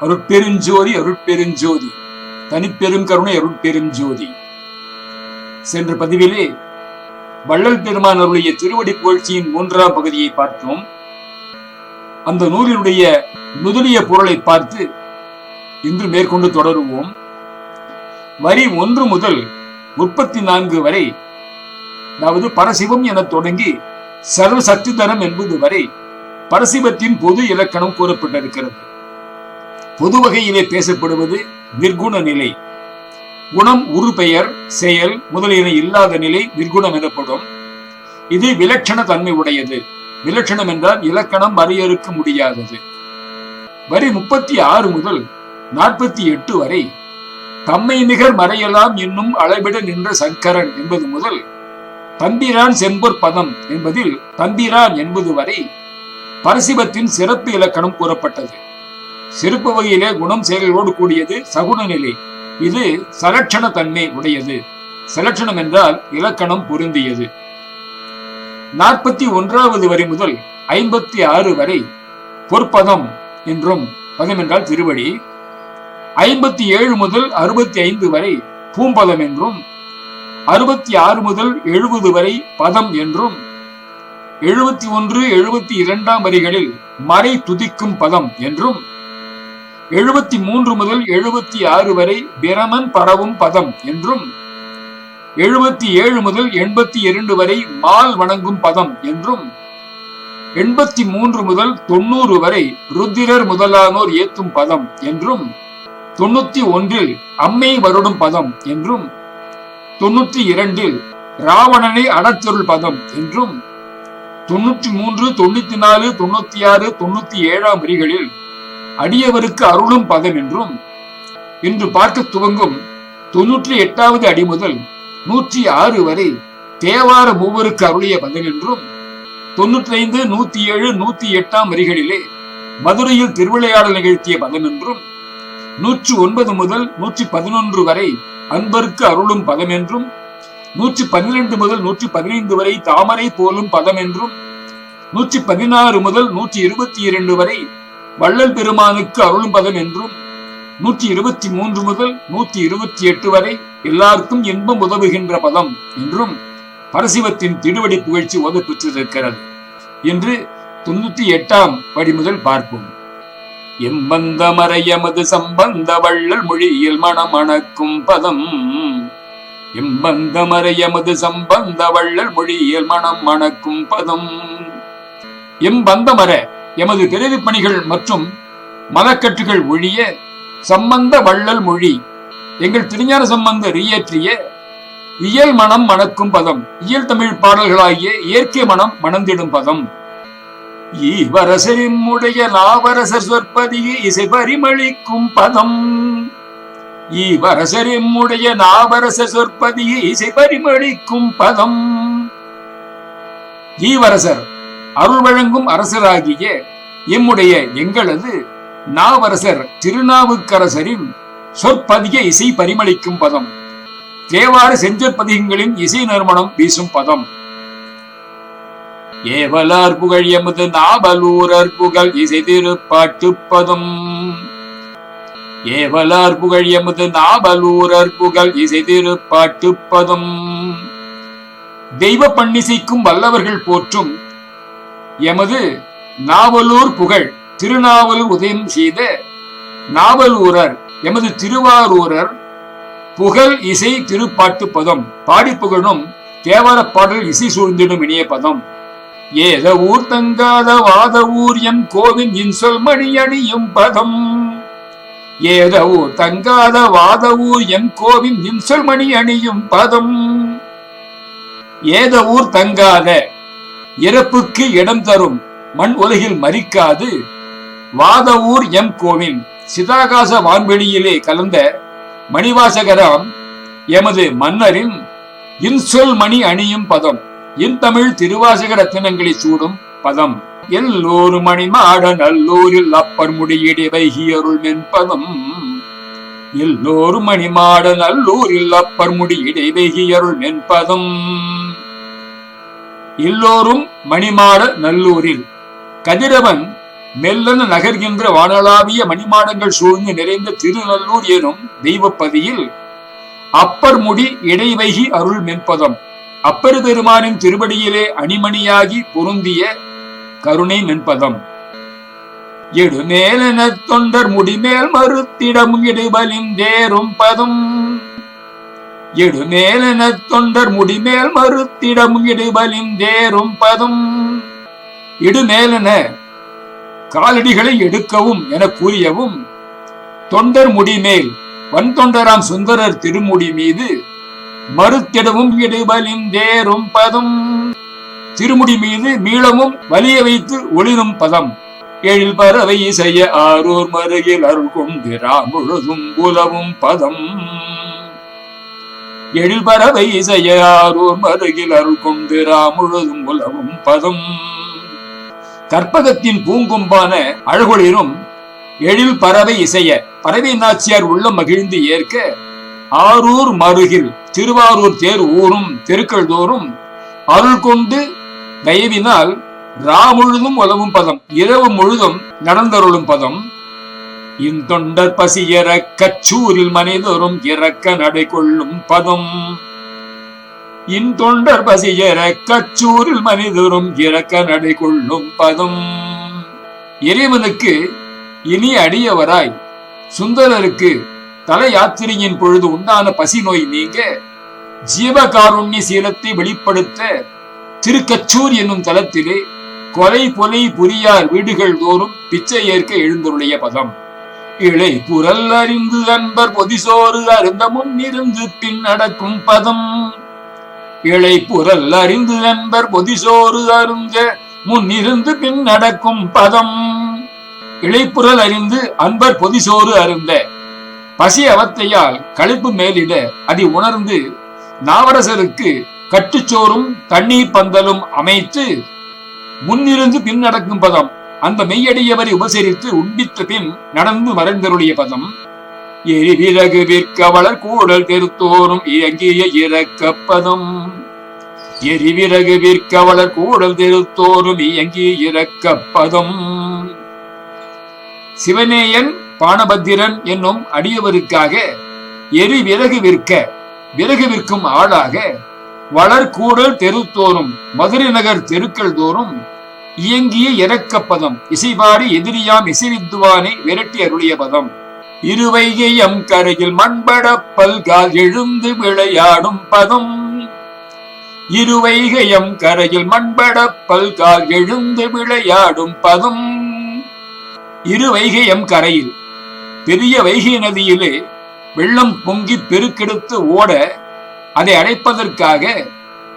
அருட்பெருஞ்சோதி அருட்பெருஞ்சோதி. தனிப்பெரும் கருணை அருட்பெருஞ்சோதி. சென்ற பதிவிலே வள்ளல் பெருமான் அவருடைய திருவடி புகழ்ச்சியின் மூன்றாம் பகுதியை பார்த்தோம். அந்த நூலினுடைய நுதலிய பொருளை பார்த்து இன்று மேற்கொண்டு தொடருவோம். வரி ஒன்று முதல் முப்பத்தி நான்கு வரை அதாவது பரசிவம் என தொடங்கி சர்வ சக்தி தரம் என்பது வரை பரசிவத்தின் பொது இலக்கணம் கூறப்பட்டிருக்கிறது. பொது வகையிலே பேசப்படுவது நிர்குண நிலை. குணம் உரு பெயர் செயல் முதலியன இல்லாத நிலை நிர்குணம் எனப்படும். இது விலட்சண தன்மை உடையது. விலட்சணம் என்றால் இலக்கணம் வரையறுக்க முடியாதது. வரி முப்பத்தி ஆறு முதல் நாற்பத்தி எட்டு வரை தம்மை நிகர் மறையலாம் என்னும் அளவிட நின்ற சங்கரன் என்பது முதல் தம்பிரான் செம்பொற் பதம் என்பதில் தம்பிரான் என்பது வரை பரசிவத்தின் சிறப்பு இலக்கணம் கூறப்பட்டது. சிறப்பு வகையிலே குணம் செயல்களோடு கூடியது சகுன நிலை. இது சலட்சண தன்மை உடையது. சலட்சணம் என்றால் இலக்கணம் பொருந்தியது. நாற்பத்தி ஒன்றாவது வரி முதல் ஐம்பத்தி ஆறு வரை பொற்பதம் என்றும் பதம் என்றால் திருவடி. ஐம்பத்தி ஏழு முதல் அறுபத்தி ஐந்து வரை பூம்பதம் என்றும் அறுபத்தி ஆறு முதல் எழுபது வரை பதம் என்றும் எழுபத்தி ஒன்று எழுபத்தி இரண்டாம் வரிகளில் மறை துதிக்கும் பதம் என்றும் எழுபத்தி மூன்று முதல் எழுபத்தி ஆறு வரை பிரமன் பரவும் பதம் என்றும் எழுபத்தி ஏழு முதல் எண்பத்தி இரண்டு வரை மால் வணங்கும் பதம் என்றும் எண்பத்தி மூன்று முதல் தொண்ணூறு வரை ருத்திரர் முதலானோர் ஏத்தும் பதம் என்றும் தொண்ணூத்தி ஒன்றில் அம்மை வருடும் பதம் என்றும் தொண்ணூத்தி இரண்டில் ராவணனை அடச்சொருள் பதம் என்றும் தொண்ணூற்றி மூன்று தொண்ணூத்தி நாலு தொண்ணூத்தி ஆறு தொண்ணூத்தி ஏழாம் வரிகளில் அடியவருக்கு அருளும் பதம் என்றும் இன்று பார்க்க துவங்கும் தொன்னூற்றி எட்டாவது அடி முதல் நூற்றி ஆறு வரை தேவார மூவருக்கு அருளிய பதம் என்றும் தொன்னூற்றி ஐந்து நூத்தி ஏழு நூத்தி எட்டாம் வரிகளிலே மதுரையில் திருவிளையாடல் நிகழ்த்திய பதம் என்றும் நூற்றி ஒன்பது முதல் நூற்றி பதினொன்று வரை அன்பருக்கு அருளும் பதம் என்றும் நூற்றி பன்னிரண்டு முதல் நூற்றி பதினைந்து வரை தாமரை போலும் பதம் என்றும் நூற்றி பதினாறு முதல் நூற்றி இருபத்தி இரண்டு வரை வள்ளல் பெருமானுக்கு அருளும் பதம் என்றும் நூற்றி இருபத்தி மூன்று முதல் நூற்றி இருபத்தி எட்டு வரை எல்லாருக்கும் இன்பம் உதவுகின்ற பதம் என்றும் பரசிவத்தின் திருவடி புகழ்ச்சி உதவி பெற்றிருக்கிறது என்று தொண்ணூத்தி எட்டாம் படி முதல் பார்ப்போம். எம்பந்தமறையமது சம்பந்த வள்ளல் மொழியில் மணமணக்கும் பதம். எம்பந்தமறையமது சம்பந்த வள்ளல் மொழியில் மணம் மணக்கும் பதம் எம்பந்தமர எமது பிறவி பணிகள் மற்றும் மதக்கட்டுகள் ஒழிய சம்பந்த வள்ளல் மொழி எங்கள் திருஞான சம்பந்தர் இயற்றிய இயல் மனம் மணக்கும் பதம் இயல் தமிழ் பாடல்களாகிய இயற்கை மனம் மணந்திடும் பதம். ஈவரசரிமுடைய நாவரசர் சொற்பதிய இசை பரிமளிக்கும் பதம். ஈவரசரிமுடைய நாவரசர் சொற்பதிய இசை பரிமளிக்கும் பதம். ஈவரசர் அருள் வழங்கும் அரசராகிய எம்முடைய எங்களது நாவரசர் திருநாவுக்கரசரின் சொற்பதிக இசை பரிமளிக்கும் பதம். தேவார செஞ்சற்பதிகங்களின் இசை நறுமணம் வீசும் பதம். ஏவலார் புகழ் எமது நாவலூரர் புகழ் இசை திருப்பாட்டு பதம். ஏவலார் புகழ் எமது நாவலூரர் புகழ் இசை திருப்பாட்டு பதம். தெய்வ பண்ணிசைக்கும் வல்லவர்கள் போற்றும் எமது நாவலூர் புகழ் திருநாவலூர் உதயம் செய்த நாவலூரர் எமது திருவாரூரர் புகழ் இசை திருப்பாட்டு பதம். பாடி புகழும் பாடல் இசை சூழ்ந்திடும் இணைய பதம். ஏத ஊர் தங்காத வாத ஊர் எம் கோவின் இன்சொல் மணி அணியும் பதம். ஏத ஊர் தங்காத வாத ஊர் எம் கோவின் இன்சொல் மணி அணியும் பதம். ஏத ஊர் தங்காத இறப்புக்கு இடம் தரும். மண் உலகில் மறிக்காது வாத ஊர் எம் கோவின் சிதாகாச வான்வெளியிலே கலந்த மணிவாசகராம் எமது மன்னரின் இன்சொல் மணி அணியும் பதம். இன் தமிழ் திருவாசக ரத்தினங்களை சூடும் பதம். எல்லோரு மணி மாட நல்லூரில் அப்பர் முடியிடை வைகியருள் மென்பதம் எல்லோரு மணி மாட நல்லூரில் அப்பர் முடியிடை வைகியருள் மென்பதம் எல்லோரும் மணிமாட நல்லூரில். கதிரவன் மெல்லன நகர்கின்ற வானளாவிய மணிமாடங்கள் சூழ்ந்து நிறைந்த திருநல்லூர் எனும் தெய்வப்பதியில் அப்பர் முடி இடைவைகி அருள் மென்பதம். அப்பர் பெருமானின் திருவடியிலே அணிமணியாகி பொருந்திய கருணை மென்பதம். எடுமேலென தொண்டர் முடிமேல் மறுத்திடம் இடுபலிந்தேறும் பதம். எடுமேலென தொண்டர் முடிமேல் மறுத்திடம் இடுபலிந்தேறும் பதம். இடுமேலென காலடிகளை எடுக்கவும் என கூறியவும் தொண்டர் முடிமேல் வன் தொண்டராம் சுந்தரர் திருமுடி மீது மறுத்திடவும் இடுபலிந்தேறும் பதம். திருமுடி மீது மீளமும் வலிய வைத்து ஒளிரும் பதம். எழில் பறவை இசைய ஆரூர் மருகில் அருள் கொண்டு ராமுழுதும் புலவும் பதம். எழில் பறவை செய்ய மருகில் அருள் கொண்டு ராமுழுதும் உலவும் பதம். கற்பகத்தின் பூங்கும்பான அழகுளிரும் எழில் பறவை இசைய பறவை நாச்சியார் உள்ள மகிழ்ந்து ஏற்க ஆரூர் மருகில் திருவாரூர் தேர் ஊரும் தெருக்கள் தோறும் அருள் கொண்டு தயவினால் ரா முழுதும் உலவும் பதம் இரவு முழுதும் நடந்தருளும் பதம். இந்தொண்டர் பசியற கச்சூரில் மனிதரும் இறக்க நடை கொள்ளும் பதம். இந்தொண்டர் பசியற கச்சூரில் மனிதரும் இறக்க நடை கொள்ளும் பதம். இறைவனுக்கு இனி அடியவராய் சுந்தரருக்கு தல யாத்திரையின் பொழுது உண்டான பசி நோய் நீங்க ஜீவகாருண்ய சீலத்தை வெளிப்படுத்த திருக்கச்சூர் என்னும் தலத்திலே கொலை பொலை புரியார் வீடுகள் தோறும் பிச்சை ஏற்க எழுந்தருடைய பதம். இழை குரல் அறிந்து அன்பர் பொதிசோறு அருந்த முன்னிருந்து பின் நடக்கும் பதம். இழை குரல் அறிந்து அன்பர் பொதிசோறு அருந்த முன்னிருந்து பின் நடக்கும் பதம். இழைப்புரல் அறிந்து அன்பர் பொதிசோறு அருந்த பசி அவத்தையால் கழிப்பு மேலிட அதை உணர்ந்து நாவரசருக்கு கட்டுச்சோறும் தண்ணீர் பந்தலும் அமைத்து முன்னிருந்து பின் நடக்கும் பதம். அந்த மெய்யடியவரை உபசரித்து உண்டித்த பின் நடந்து மறைந்தருடைய பதம். எரிவிறகு விற்கவளர் கூடல் தெருத்தோறும் இயங்கிய இறக்கப்பதம் எரிவிறகு விற்கவளர் கூடல் தெருத்தோறும் இயங்கிய இறக்கப்பதம் சிவனேயன் பானபத்திரன் என்னும் அடியவருக்காக எரி விறகு விற்க விறகு விற்கும் ஆளாக வளர்கூடல் தெருத்தோறும் மதுரை நகர் தெருக்கள் தோறும் இயங்கிய இறக்கப்பதம் இசைபாடி எதிரியாம் இசைவித்துவானை விரட்டி அருளிய பதம். இருவைகையம் கரையில் மண்பட பல்கால் எழுந்து விளையாடும் பதம். இருவைகையம் கரையில் மண்பட பல்கால் எழுந்து விளையாடும் பதம். இரு வைகையம் கரையில். பெரிய வைகை நதியிலே வெள்ளம் பொங்கி பெருக்கெடுத்து ஓட அதை அடைப்பதற்காக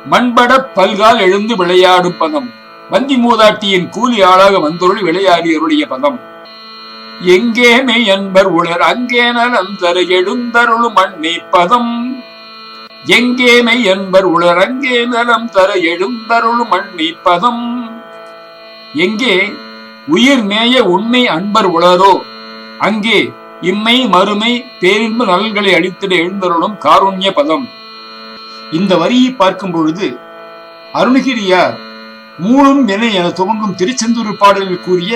மண்பட பல்கால் எழுந்து விளையாடும் பதம். வந்தி மூதாட்டியின் கூலி ஆளாக வந்தொருள் விளையாடி அருளிய பதம். எங்கே மெய் அன்பர் உளர் அங்கே நலம் தரு எழுந்தருளும் மண்ணை பதம். எங்கே மெய் அன்பர் உளர் அங்கே நலம் தர எழுந்தருளும் மண்ணை பதம். எங்கே உயிர் மேய உண்மை அன்பர் உளரோ அங்கே இம்மை மறுமை பேரின்பு நலன்களை அளித்திட எழுந்தருளும் காருண்ய பதம். இந்த வரியை பார்க்கும் பொழுது அருணகிரியார் மூலும் என என துவங்கும் திருச்செந்தூர் பாடலில் கூறிய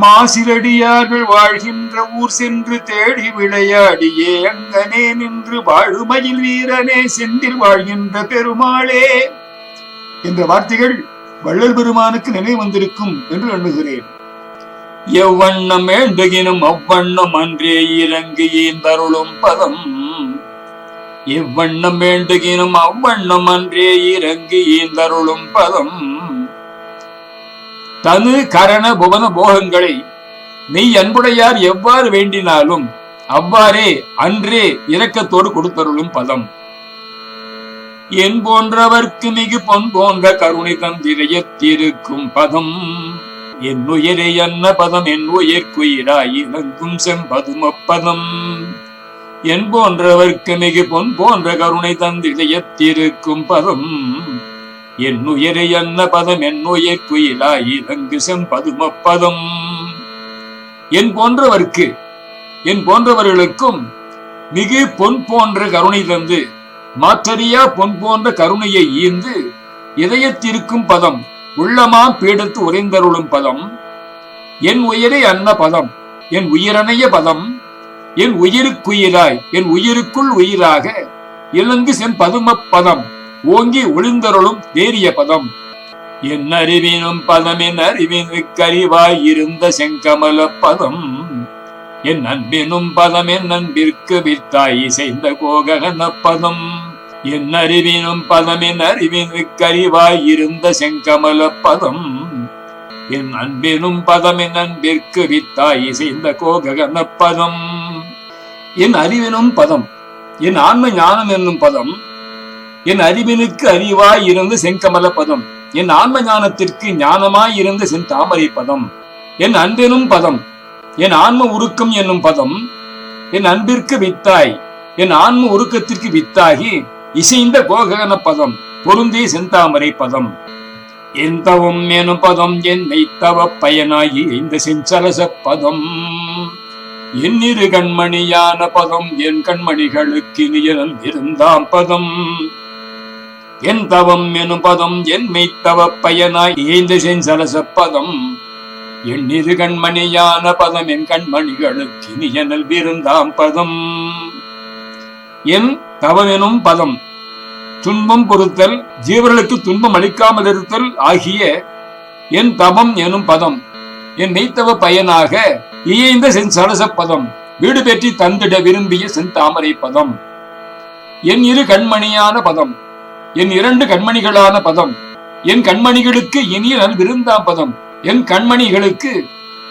மாசிலடியார்கள் வாழ்கின்ற ஊர் சென்று தேடி விளையாடியே அங்கனே நின்று வாழுமையில் வீரனே செந்தில் வாழ்கின்ற பெருமாளே என்ற வார்த்தைகள் வள்ளல் பெருமானுக்கு நினைவு வந்திருக்கும் என்று எண்ணுகிறேன். எவ்வண்ணம் வேண்டுகினும் அவ்வண்ணம் அன்றே இலங்கையின் தருளும் பதம். எவ்வண்ணம் வேண்டுகினும் அவ்வண்ணம் அன்றே இறங்கு ஈந்தருளும் பதம். தனு கரண புவன போகங்களை நீ அன்புடையார் எவ்வாறு வேண்டினாலும் அவ்வாறே அன்றே இரக்கத்தோடு கொடுத்தருளும் பதம். என் போன்றவர்க்கு மிகு பொன் போன்ற கருணை தந்திரையத்திருக்கும் பதம். என் உயிரை அன்ன பதம்? என் உயிர்க்குயிராய் இறங்கும் செம்பதுமப்பதம் என் போன்றவர்க்கு மிகு பொன் போன்ற கருணை தந்திரையத்திருக்கும் பதம். என் உயிரை அன்ன பதம் என் உயிர்க்குயிலாய் இறங்கு செம்பதுமப்பதம் என் போன்றவர்க்கு என் போன்றவர்களுக்கும் மிகு பொன் போன்ற கருணை தந்து மாற்றறியா பொன் போன்ற கருணையை ஈந்து இதயத்திருக்கும் பதம் உள்ளமா பீடத்து உறைந்தருளும் பதம். என் உயிரை அன்ன பதம் என் உயிரணைய பதம். என் உயிருக்குயிராய் என் உயிருக்குள் உயிராக இலங்கு சென் பதும பதம் ஓங்கி ஒளிந்தருளும் தேரிய பதம். என் அறிவினும் பதம் என் அறிவினுக்கறிவாய் இருந்த செங்கமல பதம். என் அன்பினும் பதம் என் அன்பிற்கு வித்தாய் இசைந்த கோககன பதம். என் அறிவினும் பதம் என் அறிவினுக்கறிவாய் இருந்த செங்கமல பதம். என் அன்பினும் பதம் என் அன்பிற்கு வித்தாய் இசைந்த கோககன பதம். என் அறிவினும் பதம் என் ஆன்ம ஞானம் என்னும் பதம் என் அறிவினுக்கு அறிவாய் இருந்து செங்கமல பதம் என் ஆன்ம ஞானத்திற்கு ஞானமாய் இருந்த செந்தாமரை பதம் என் அன்பெனும் பதம் என் ஆன்ம உருக்கம் என்னும் பதம் என் அன்பிற்கு வித்தாய் என் ஆன்ம உருக்கத்திற்கு வித்தாகி இசைந்த கோககன பதம் பொருந்தி செந்தாமரை பதம். எந்தவும் எனும் பதம் என் மெய்த்தவ பயனாகி இந்த செஞ்சலச பதம். என் கண்மணியான பதம் என் கண்மணிகளுக்கு இனியல் இருந்தாம் பதம். என் தவம் எனும் பதம் என் மெய்த்தவ பயனாய் இந்த செஞ்சலச பதம். என் கண்மணியான பதம் என் கண்மணிகளுக்கு இனியனல் விருந்தாம் பதம். என் தவமெனும் பதம் துன்பம் பொறுத்தல் ஜீவர்களுக்கு துன்பம் அளிக்காமல் இருத்தல் ஆகிய என் தவம் எனும் பதம். என் மெய்த்தவ பயனாக இயைந்த சென் சரச பதம் வீடு பெற்றி தந்திட விரும்பிய செந்தாமரை பதம். என் இரு கண்மணியான பதம் என் இரண்டு கண்மணிகளான பதம் என் கண்மணிகளுக்கு இனிய நல் விருந்தாம் பதம் என் கண்மணிகளுக்கு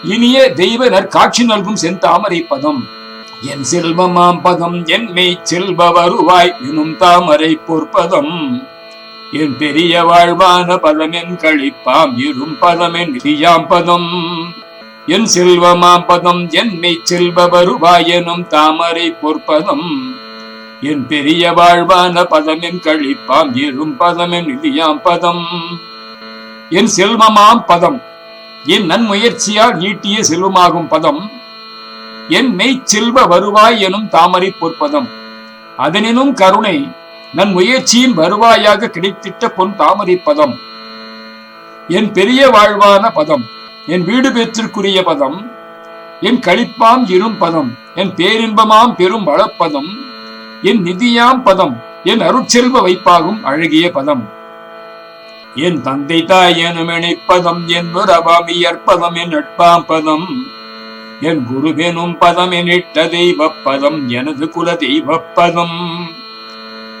இனிய தெய்வ நற்காட்சி நல்கும் செந்தாமரை பதம். என் செல்வமாம் பதம் என் மெய் செல்வ வருவாய் எனும் தாமரை பொற்பதம் என் பெரிய வாழ்வான பதமென் கழிப்பாம் இரும் பதமென் என் நிதியாம் பதம். என் செல்வமாம் பதம் என்னை செல்வ வருவாயனும் தாமரை பொற்பதம். என் பெரிய வாழ்வான பதமென் கழிப்பாம் இரும் பதமென் என் நிதியாம் பதம். என் செல்வமாம் பதம் என் நன்முயற்சியால் ஈட்டிய செல்வமாகும் பதம். என் மெய்ச் செல்வ வருவாய் எனும் தாமரை பொற்பதம். அதனினும் கருணை நன் முயற்சியின் வருவாயாக கிடைத்திட்ட பொன் தாமரை பதம். என் பெரிய வாழ்வான பதம் என் வீடு பெற்றிற்குரிய பதம் என் கழிப்பாம் இரும் பதம் என் பேரின்பமாம் பெரும் வளப்பதம் என் நிதியாம் பதம் என் அருட்செல்வ வைப்பாகும் அழகிய பதம். என் தந்தை தாய் எனும் இணைப்பதம் என் உறவாம் என் நட்பாம் பதம் என் குருவெனும் பதம் எனிட்ட தெய்வப் பதம் எனது குல தெய்வப்பதம்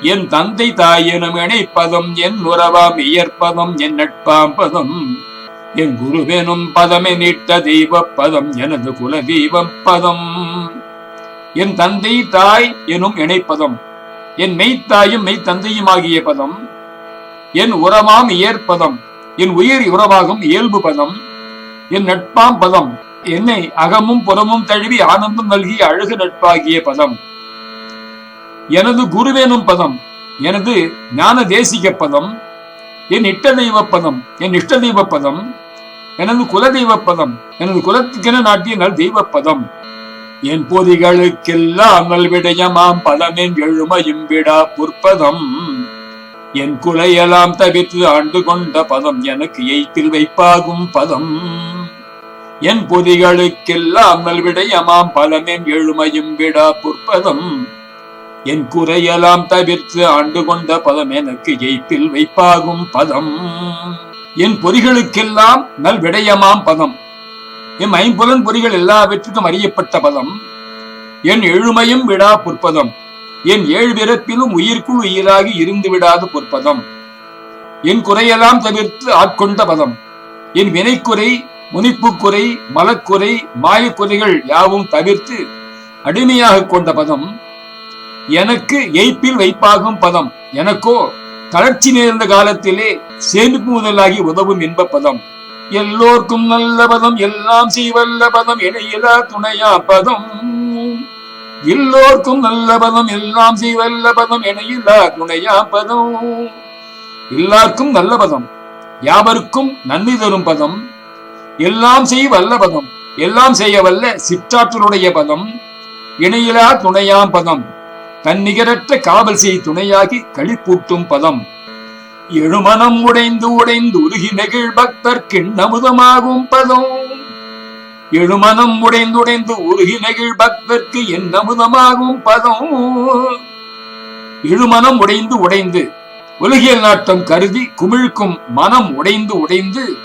என் தந்தை தாயினும் இணைப்பதும் இணைப்பதம் என் உறவாம் இயற்பதும் என் நட்பாம் பதம் என் குருவெனும் பதம் நீட்ட தெய்வப் பதம் எனது குல தெய்வம் பதம் என் தந்தை தாய் எனும் இணைப்பதம் என் மெய்த்தாயும் மெய் தந்தையுமாகிய பதம். என் உறவாம் இயற்பதம் என் உயிர் உறவாகும் இயல்பு பதம். என் நட்பாம் பதம் என்னை அகமும் புறமும் தழுவி ஆனந்தம் நல்கிய அழகு நட்பாகிய பதம். எனது குருவேனும் பதம் எனது ஞான தேசிக பதம் என் இட்ட தெய்வ பதம் என் இஷ்ட தெய்வ பதம் எனது குல தெய்வ பதம் எனது குலத்துக்கென நாட்டிய நல் தெய்வ பதம். என் பொதிகளுக்கெல்லாம் நல்விடயமாம் பதமென் எழுமையும் விடா புற்பதம். என் குலையெல்லாம் தவிர்த்து ஆண்டு கொண்ட பதம் எனக்கு எய்த்தில் வைப்பாகும் பதம். என் பொதிகளுக்கெல்லாம் நல்விடயமாம் பலமென் எழுமையும் விடா புற்பதம். என் குறையெல்லாம் தவிர்த்து ஆண்டு கொண்ட பதம் எனக்கு எய்ப்பில் வைப்பாகும் பதம். என் பொறிகளுக்கெல்லாம் நல் விடயமாம் பதம். என் ஐம்புலன் பொறிகள் எல்லாவற்றுக்கும் அறியப்பட்ட பதம். என் எழுமையும் விடா பொற்பதம். என் ஏழு பிறப்பிலும் உயிர்க்குள் உயிராகி இருந்து விடாத பொற்பதம். என் குறையெல்லாம் தவிர்த்து ஆட்கொண்ட பதம். என் வினைக்குறை முனிப்புக்குறை மலக்குறை மாயக்குறைகள் யாவும் தவிர்த்து அடிமையாக கொண்ட பதம். எனக்கு எய்ப்பில் வைப்பாகும் பதம். எனக்கோ தளர்ச்சி நேர்ந்த காலத்திலே சேமிப்பு முதலாகி உதவும் என்ப பதம். எல்லோர்க்கும் நல்ல பதம் எல்லாம் செய்வல்ல பதம் இணையிலா துணையா பதம். எல்லோர்க்கும் நல்ல பதம் எல்லாம் செய்வல்ல பதம் இணையிலா துணையா பதம். எல்லாருக்கும் நல்ல பதம். யாவருக்கும் நன்மை தரும் பதம். எல்லாம் செய் வல்ல பதம். எல்லாம் செய்ய வல்ல சிற்றாற்றலுடைய பதம். இணையிலா துணையாம் பதம். தன்னிகரற்ற காவல் செய் துணையாகி களிப்பூட்டும் பதம். எழுமனம் உடைந்து உடைந்து உருகி நெகிழ் பக்தர் கிண்ணமுதமாகும் பதம். எழுமனம் உடைந்துடைந்து உருகி நெகிழ் பக்தர்க்கு என் அமுதமாகும் பதம். எழுமனம் உடைந்து உடைந்து உலகியல் நாட்டம் கருதி குமிழ்க்கும் மனம் உடைந்து உடைந்து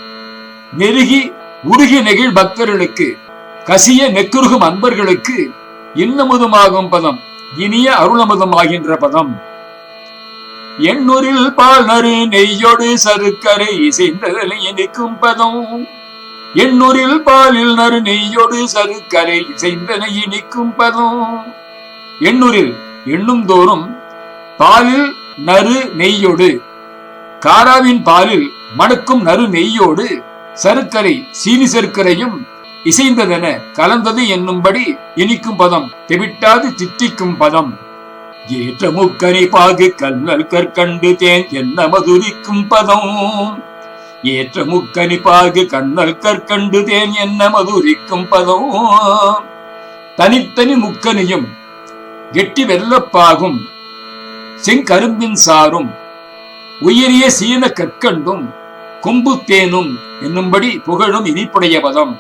நெருகி உருகி நெகிழ் பக்தர்களுக்கு கசிய நெக்குருகும் அன்பர்களுக்கு இன்னமுதமாகும் பதம். இனிய அருளமதம் ஆகின்ற பதம். எண்ணூரில் பால் நறு நெய்யோடு சருக்கரை இசைந்ததனை இனிக்கும் பதம். எண்ணூரில் பாலில் நறு நெய்யோடு சருக்கரை இசைந்தனை இனிக்கும் பதம். எண்ணூரில் எண்ணும் தோறும் பாலில் நறு நெய்யோடு காராவின் பாலில் மணக்கும் நறு நெய்யோடு சருக்கரை சீனி சர்க்கரையும் இசைந்ததென கலந்தது என்னும்படி இனிக்கும் பதம் தெவிட்டாது தித்திக்கும் பதம். ஏற்ற முக்கனி பாகு கல்லல் கற்கண்டு தேன் என்ன மதுரிக்கும் பதம். ஏற்ற முக்கனி பாகு கண்ணல் கற்கண்டு தேன் என்ன மதுரிக்கும் பதம். தனித்தனி முக்கனியும் கெட்டி வெள்ளப்பாகும் செங்கரும்பின் சாரும் உயரிய சீன கற்கண்டும் கொம்பு தேனும் என்னும்படி புகழும் இனிப்புடைய பதம்.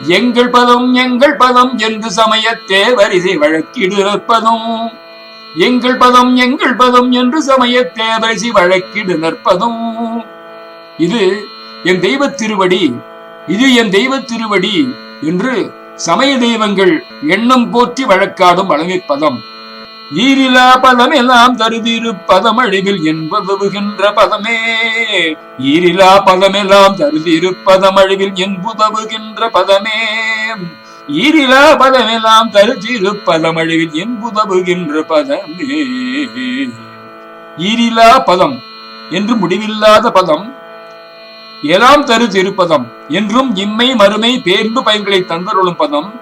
எங்கள் பதம் எங்கள் பதம் என்று சமயத்தே வரிசை வழக்கிடுதற்பதும் எங்கள் பதம் எங்கள் பதம் என்று சமயத்தே வரிசை வழக்கிடு நிற்பதும். இது என் தெய்வ திருவடி இது என் தெய்வ திருவடி என்று சமய தெய்வங்கள் எண்ணம் போற்றி வழக்காடும் பதம். ஈரிலா பதமெல்லாம் தருதிரு பதம் என்புதவுகின்ற பதமே. ஈரிலா பதமெல்லாம் தருதிரு பதம் என்புதவுகின்ற பதமே. ஈரிலா பதமெல்லாம் தருதிரு பதம் என்புதவுகின்ற பதமே. ஈரிலா பதம் என்று முடிவில்லாத பதம் எல்லாம் தரு திருப்பதம் என்றும் இம்மை மறுமை பேர்ந்து பயன்களை தந்தருளும் பதம்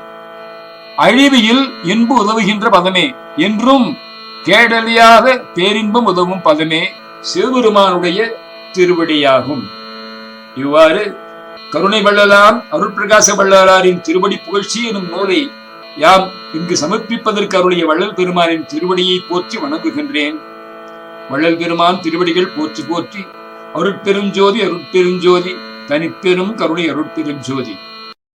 அழிவியில் இன்பு உதவுகின்ற பதமே. என்றும் கேடலியாக பேரின்பம் உதவும் பதமே சிவபெருமானுடைய திருவடியாகும். இவ்வாறு கருணை வள்ளலார் அருட்பிரகாச வள்ளலாரின் திருவடி புகழ்ச்சி எனும் நூலை யாம் இங்கு சமர்ப்பிப்பதற்கு அருளிய வள்ளல் பெருமானின் திருவடியை போற்றி வணங்குகின்றேன். வள்ளல் பெருமான் திருவடிகள் போற்றி போற்றி அருட்பெருஞ்சோதி அருட்பெருஞ்சோதி தனிப்பெரும் கருணை அருட்பெருஞ்சோதி.